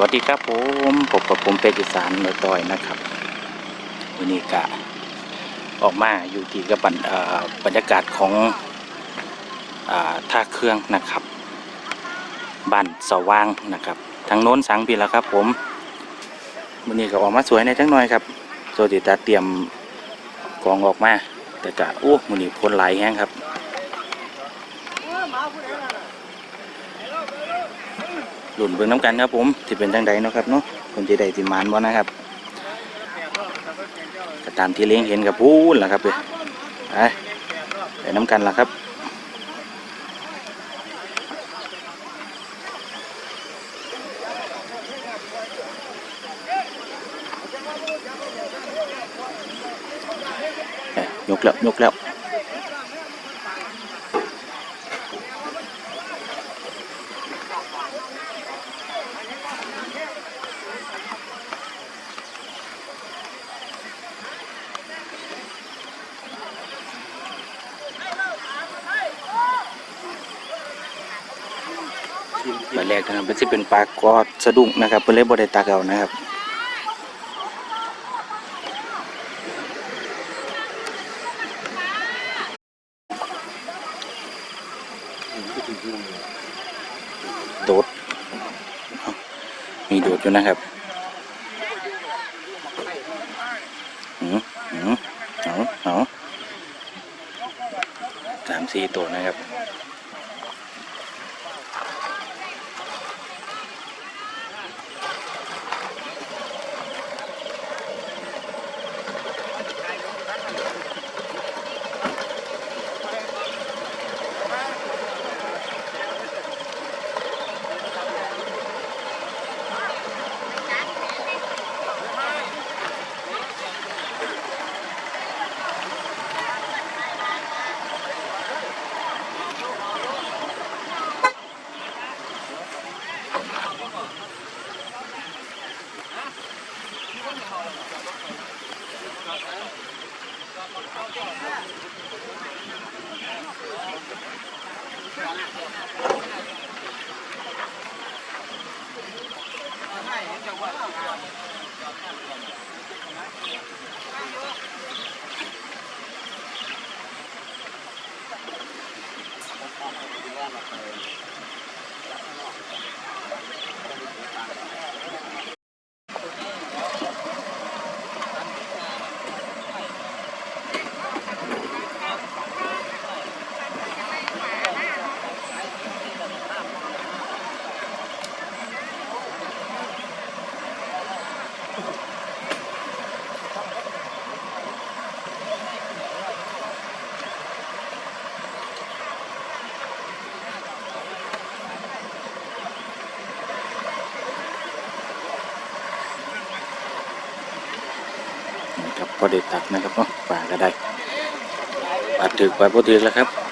วัสดีครับผมพบกับผมเป็ดอีสานโดยต่อยนะครับวันนี้กะออกมาอยู่ที่กับบรรเอ่อบรรยากาศของอท่าเครื่องนะครับบ้านสว่างนะครับทางโน้นสังปีแล้วครับผมวันนี้ก็ออกมาสวยในจังน่อยครับโซติตาเตรียมกองออกมา แต่กะโอ้วันนี้พ้นหลแห้งครับ หลุนเบิ่งน้ำกันครับผมที่เป็นจังใดเนาะครับเนาะคนที่ใดที่มานบ่นะครับก็ตามที่เลี้ยงเห็นกับพูนล่ะครับเลยไปไปน้ำกันล่ะครับยกแล้วยกแล้ว ใบแรกนะครับเป็นสิเป็นปลากอดสะดุ้งนะครับเป็นเล่บได้ตากเอานะครับโดดมีโดดอยู่นะครับหืมหืมเอาเอาสามสี่ตัวนะครับ ให้จะว่า นะครับพอได้ตักนะครับเนาะปลาก็ได้ปลาถึกปลาพอถึกแล้วครับ